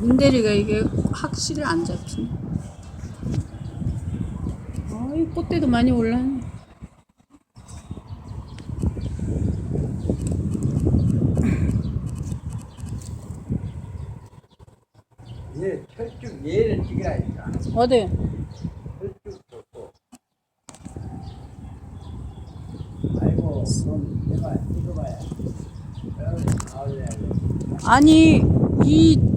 문대리가 이게 확실히 안 잡히네. 어이, 꽃대도 많이 올랐네. 얘 철쭉 얘를 찍으라니까. 어디? 철쭉 좋고. 아이고, 그럼 해봐, 찍어봐야. 나올래. 아니, 이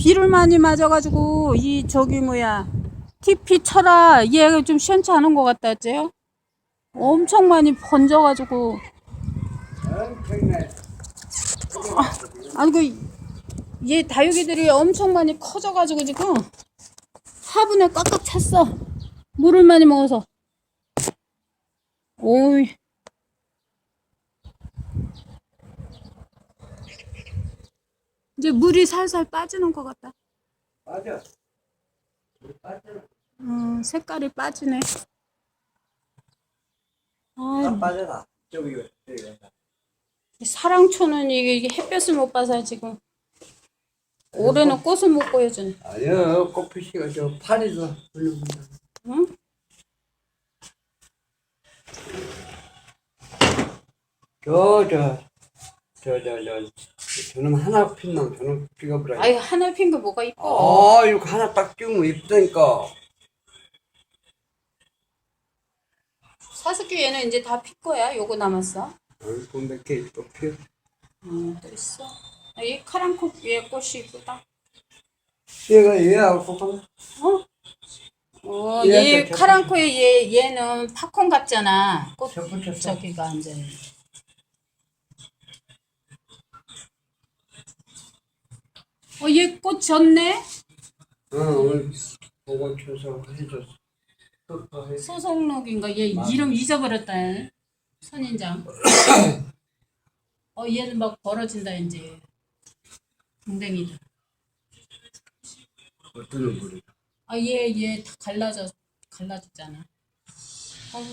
비를 많이 맞아가지고, 이 저기 뭐야, TP 쳐라, 얘가 좀 시원치 않은 것 같다, 쟤요? 엄청 많이 번져가지고, 엄청나게. 아니, 그, 얘 다육이들이 엄청 많이 커져가지고 지금 화분에 꽉꽉 찼어. 물을 많이 먹어서. 오이. 이제 물이 살살 빠지는 것 같다. 맞아. 맞아. 어, 색깔이 빠지네. 아, 다 빠져라. 저기, 저기. 이 사랑초는 이게, 이게 햇볕을 못 봐서 지금 올해는 꽃을 못 보여주네. 아니야, 꽃피시가 저 파리도 훌륭합니다. 응? 저, 저, 저, 저, 저, 저놈 하나 핀놈, 저놈 찍어보라. 아이 하나 핀 거 뭐가 이뻐? 아, 이렇게 하나 딱 찍으면 이쁘다니까. 사스큐 얘는 이제 다필 거야. 요거 남았어. 아이고, 몇개 또 피어. 음, 또 있어. 아, 이 카랑콕 위에 꽃이 이쁘다. 얘가 얘하고 똑같아. 어? 어, 얘한테 얘 겹- 카랑코의 얘 얘는 팝콘 같잖아. 꽃. 저기가 앉아 있는. 어, 얘 꽃 졌네. 어, 오늘 보고 쳐서 해줬어. 소송록인가 얘 이름 잊어버렸다. 선인장. 어, 얘는 막 벌어진다 이제. 동댕이들. 어떤 얼굴이? 아, 얘, 얘 다 갈라져, 갈라졌잖아. 어우,